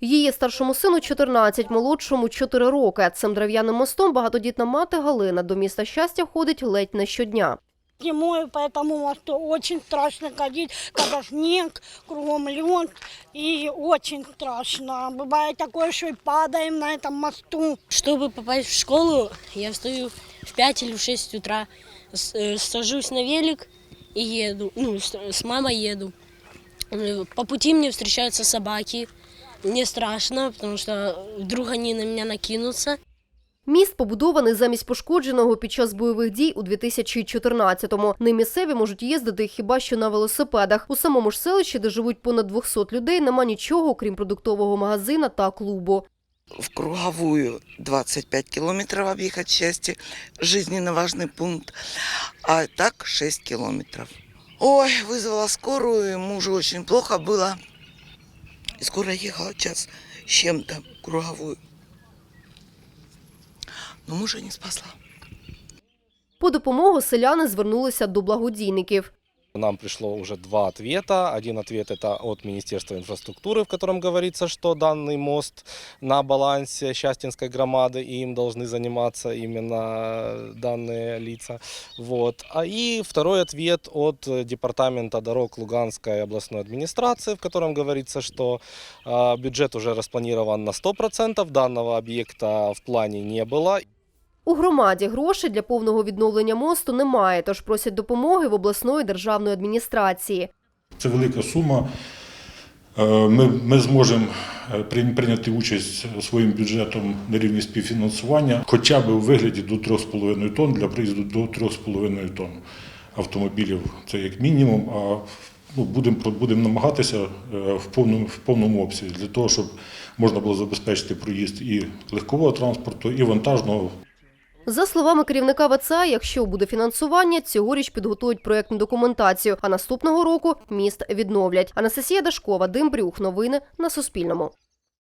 Її старшому сину 14, молодшому 4 роки. Цим дерев'яним мостом багатодітна мати Галина до міста щастя ходить ледь не щодня. Зимой по этому мосту очень страшно ходить, когда снег, кругом лед, и очень страшно. Бывает такое, что и падаем на этом мосту. Чтобы попасть в школу, я встаю в 5 или в 6 утра, с- э, сажусь на велик и еду, ну, с, с мамой еду. Э, По пути мне встречаются собаки. Мне страшно, потому что вдруг они на меня накинутся. Міст побудований замість пошкодженого під час бойових дій у 2014-му. Ним місцеві можуть їздити хіба що на велосипедах. У самому ж селищі, де живуть понад 200 людей, нема нічого, крім продуктового магазина та клубу. в круговую 25 километров объехать счастье, жизненно важный пункт, а так 6 километров. Ой, вызвала скорую, и мужу очень плохо было. И скоро ехала час с чем-то круговую. Но мужа не спасла. По допомогу селяни звернулися до благодійників. Нам пришло уже два ответа. Один ответ это от Министерства инфраструктуры, в котором говорится, что данный мост на балансе Счастинской громады, и им должны заниматься именно данные лица. Вот. А и второй ответ от Департамента дорог Луганской областной администрации, в котором говорится, что э, бюджет уже распланирован на 100%, данного объекта в плане не было. У громаді грошей для повного відновлення мосту немає, тож просять допомоги в обласної державної адміністрації. Це велика сума. Е, Ми, ми зможемо е, прийняти участь своїм бюджетом на рівні співфінансування, хоча б у вигляді до 3,5 тонн для приїзду до 3,5 тонн автомобілів. Це як мінімум. А ну, будемо будем намагатися е, в повному, в повному обсязі для того, щоб можна було забезпечити проїзд і легкового транспорту, і вантажного За словами керівника ВЦА, якщо буде фінансування, цьогоріч підготують проєктну документацію, а наступного року міст відновлять. Анастасія Дашкова, Дим Брюх. Новини на Суспільному.